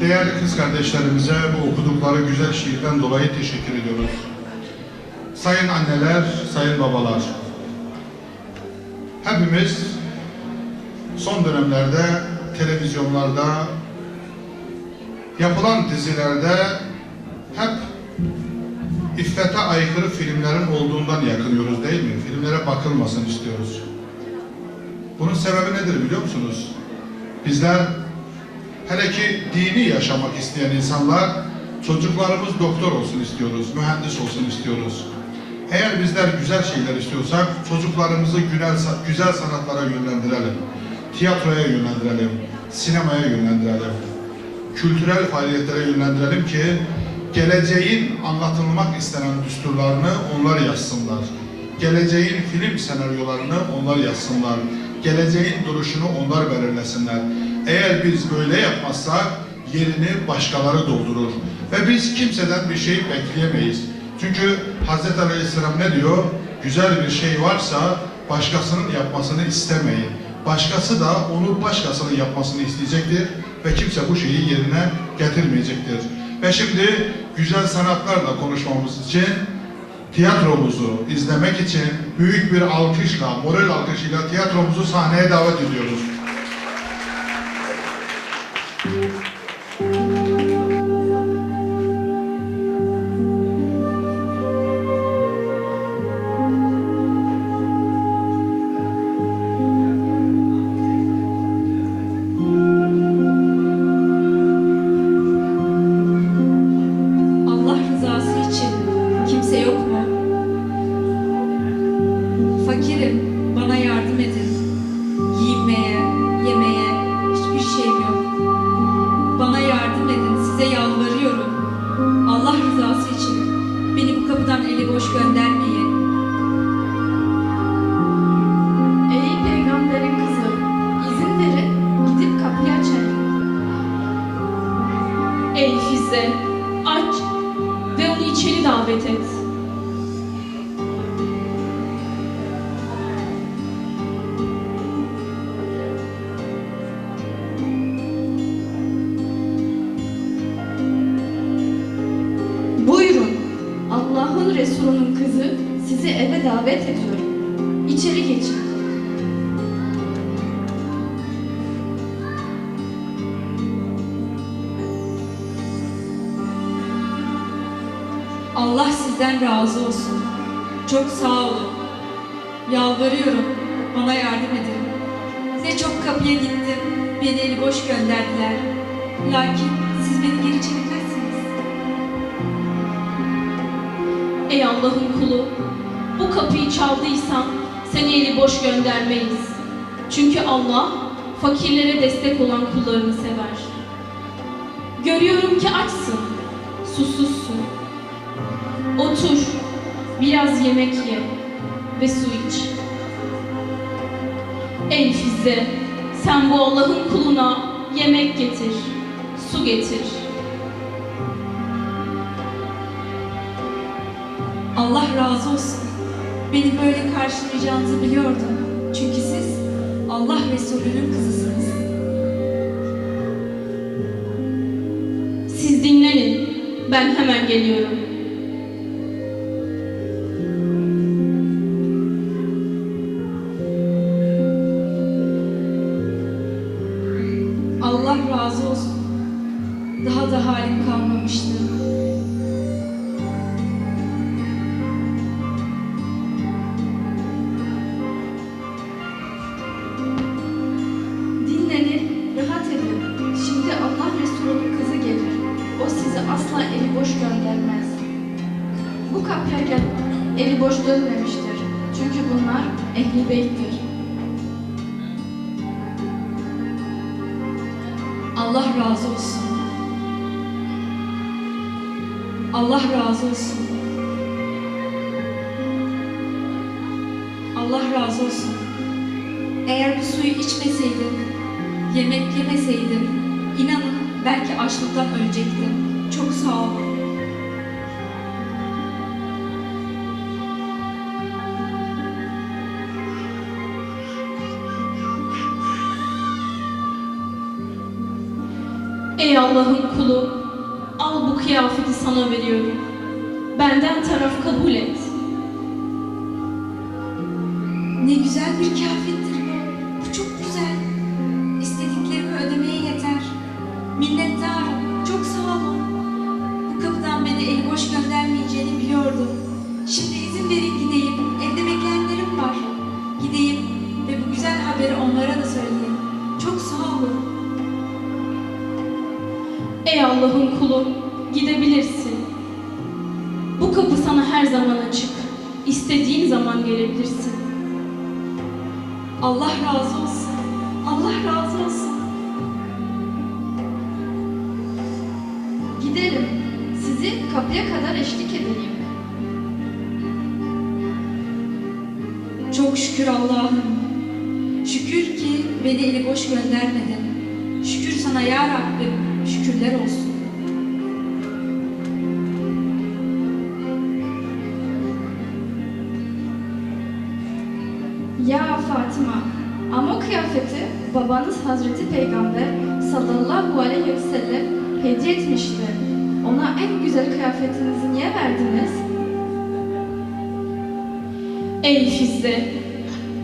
Değerli kız kardeşlerimize bu okudukları güzel şiirden dolayı teşekkür ediyoruz. Sayın anneler, sayın babalar, hepimiz son dönemlerde televizyonlarda, yapılan dizilerde hep iffete aykırı filmlerin olduğundan yakınıyoruz değil mi? Filmlere bakılmasın istiyoruz. Bunun sebebi nedir biliyor musunuz? Bizler hele ki dini yaşamak isteyen insanlar çocuklarımız doktor olsun istiyoruz, mühendis olsun istiyoruz. Eğer bizler güzel şeyler istiyorsak çocuklarımızı güzel, güzel sanatlara yönlendirelim. Tiyatroya yönlendirelim, sinemaya yönlendirelim. Kültürel faaliyetlere yönlendirelim ki geleceğin anlatılmak istenen düsturlarını onlar yazsınlar. Geleceğin film senaryolarını onlar yazsınlar. Geleceğin duruşunu onlar belirlesinler. Eğer biz böyle yapmazsak yerini başkaları doldurur. Ve biz kimseden bir şey bekleyemeyiz. Çünkü Hz. Aleyhisselam ne diyor? Güzel bir şey varsa başkasının yapmasını istemeyin. Başkası da onu başkasının yapmasını isteyecektir ve kimse bu şeyi yerine getirmeyecektir. Ve şimdi güzel sanatlarla konuşmamız için tiyatromuzu izlemek için büyük bir alkışla, moral alkışıyla tiyatromuzu sahneye davet ediyoruz. İçin beni bu kapıdan eli boş göndermeyin. Resulü'nün kızı sizi eve davet ediyor. İçeri geçin. Allah sizden razı olsun. Çok sağ olun. Yalvarıyorum, bana yardım edin. Size çok kapıya gittim, beni eli boş gönderdiler. Lakin siz beni geri çevirmezsiniz. Ey Allah'ın kulu, bu kapıyı çaldıysan seni eli boş göndermeyiz. Çünkü Allah fakirlere destek olan kullarını sever. Görüyorum ki açsın, susuzsun. Otur, biraz yemek ye ve su iç. Ey Fize, sen bu Allah'ın kuluna yemek getir, su getir. Allah razı olsun. Beni böyle karşılayacağınızı biliyordum. Çünkü siz Allah Resulü'nün kızısınız. Siz dinlenin, ben hemen geliyorum. Gel, eli boş dönmemiştir. Çünkü bunlar ehli beyttir. Allah razı olsun. Allah razı olsun. Allah razı olsun. Eğer bu suyu içmeseydim, yemek yemeseydim, inanın belki açlıktan ölecektim. Çok sağ olun. Ey Allah'ın kulu, al bu kıyafeti sana veriyorum. Benden taraf kabul et. Ne güzel bir kıyafettir razı olsun. Allah razı olsun. Giderim. Sizi kapıya kadar eşlik edeyim. Çok şükür Allah'ım. Şükür ki beni eli boş göndermedin. Şükür sana ya Rabbim. Şükürler olsun. Kıyafeti babanız Hazreti Peygamber sallallahu aleyhi ve sellem hediye etmişti. Ona en güzel kıyafetinizi niye verdiniz? Ey Fizze,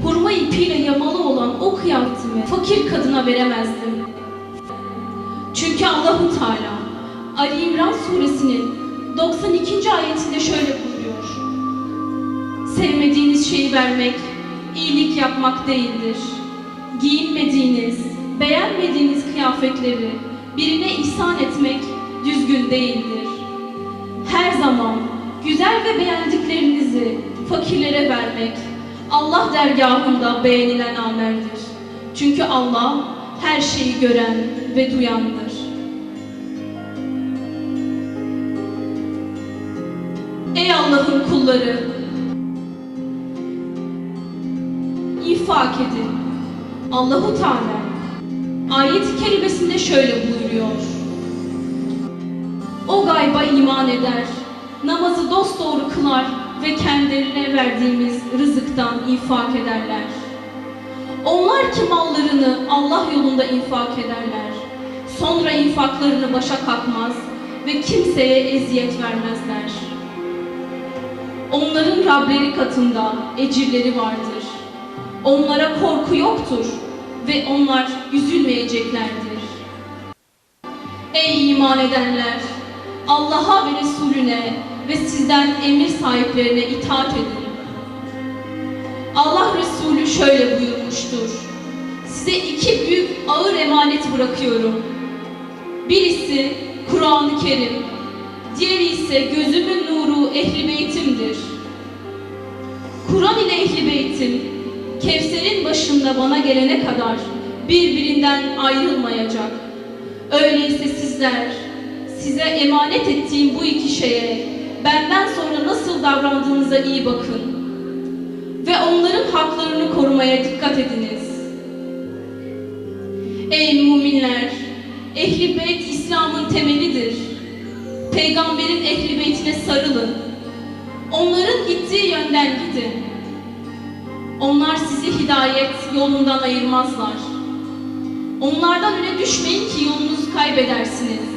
hurma ipiyle yamalı olan o kıyafetimi fakir kadına veremezdim. Çünkü Allahu Teala Ali İmran suresinin 92. ayetinde şöyle buyuruyor. Sevmediğiniz şeyi vermek, iyilik yapmak değildir. Giyinmediğiniz, beğenmediğiniz kıyafetleri birine ihsan etmek düzgün değildir. Her zaman güzel ve beğendiklerinizi fakirlere vermek Allah dergahında beğenilen ameldir. Çünkü Allah her şeyi gören ve duyandır. Ey Allah'ın kulları! İnfak edin. Allahu Teala ayet-i şöyle buyuruyor. O gayba iman eder, namazı dosdoğru kılar ve kendilerine verdiğimiz rızıktan infak ederler. Onlar ki mallarını Allah yolunda infak ederler. Sonra infaklarını başa kalkmaz ve kimseye eziyet vermezler. Onların Rableri katında ecirleri vardır. Onlara korku yoktur ve onlar üzülmeyeceklerdir. Ey iman edenler! Allah'a ve Resulüne ve sizden emir sahiplerine itaat edin. Allah Resulü şöyle buyurmuştur. Size iki büyük ağır emanet bırakıyorum. Birisi Kur'an-ı Kerim, diğeri ise gözümün nuru ehli beytimdir. Kur'an ile ehli beytim, Kevser'in başında bana gelene kadar birbirinden ayrılmayacak. Öyleyse sizler, size emanet ettiğim bu iki şeye benden sonra nasıl davrandığınıza iyi bakın. Ve onların haklarını korumaya dikkat ediniz. Ey müminler! Ehli beyt İslam'ın temelidir. Peygamberin ehli beytine sarılın. Onların gittiği yönden gidin. Onlar sizi hidayet yolundan ayırmazlar. Onlardan öne düşmeyin ki yolunuzu kaybedersiniz.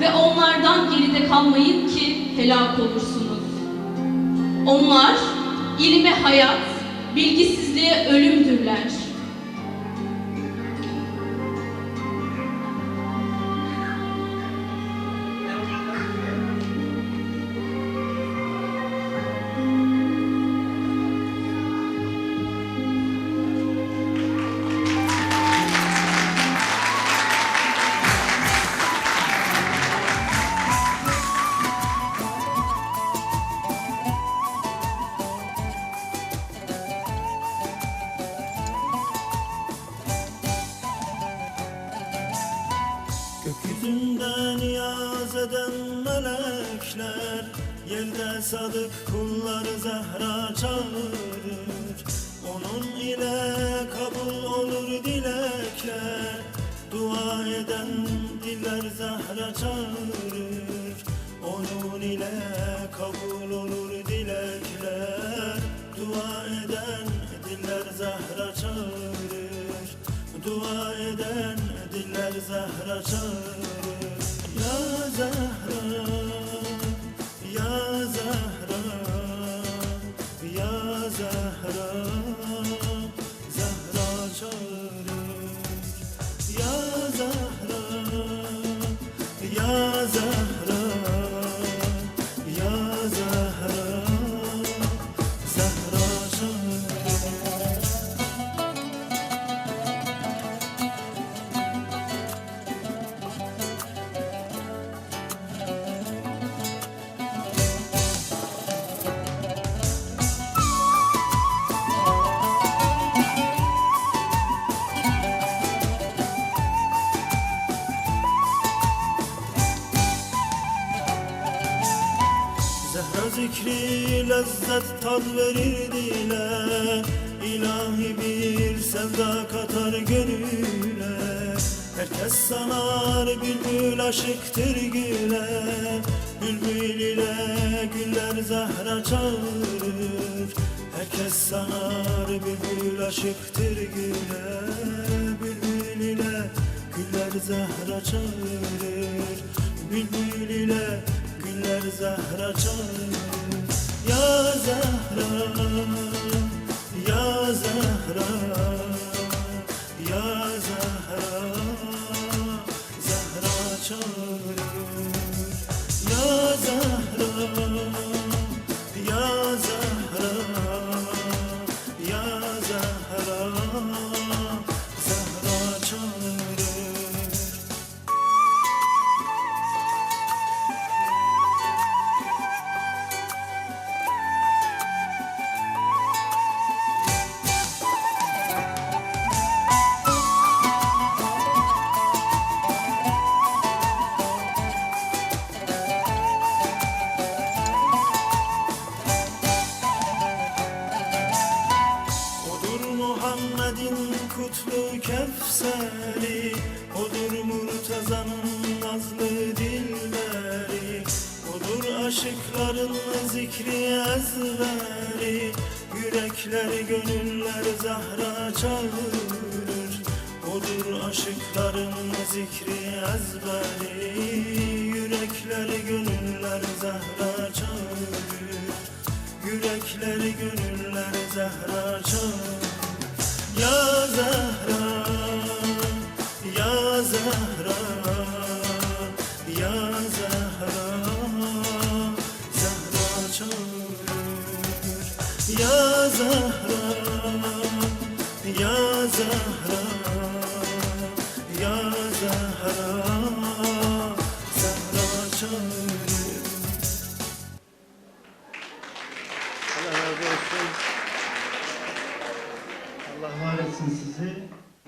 Ve onlardan geride kalmayın ki helak olursunuz. Onlar ilime hayat, bilgisizliğe ölümdürler. Gökyüzünden niyaz eden melekler Yerde sadık kulları Zehra çağırır. Onun ile kabul olur dilekler Dua eden diller Zehra çağırır. Onun ile kabul olur dilekler Dua eden diller Zehra Zahra çağırır. Ya Zahra zikri lezzet tad verir dile. İlahi bir sevda katar gönüle. Herkes sanar bülbül aşıktır güle. Bülbül ile güller zahra çağırır. Herkes sanar bülbül aşıktır güle. Bülbül ile güller zahra çağırır. Bülbül ile güller zahra çağırır Ya Zahra, ya Zahra Ya Zahra, Zahra çağırır Ya Zahra, Yürekler gönüller zahra çağırır. Odur aşıkların zikri ezberi. Yürekler gönüller zahra çağırır. Yürekleri gönüller Zehra çağır Ya Zehra Ya Zehra Ya Zehra Zehra çağırır. Ya Zehra Ya Zehra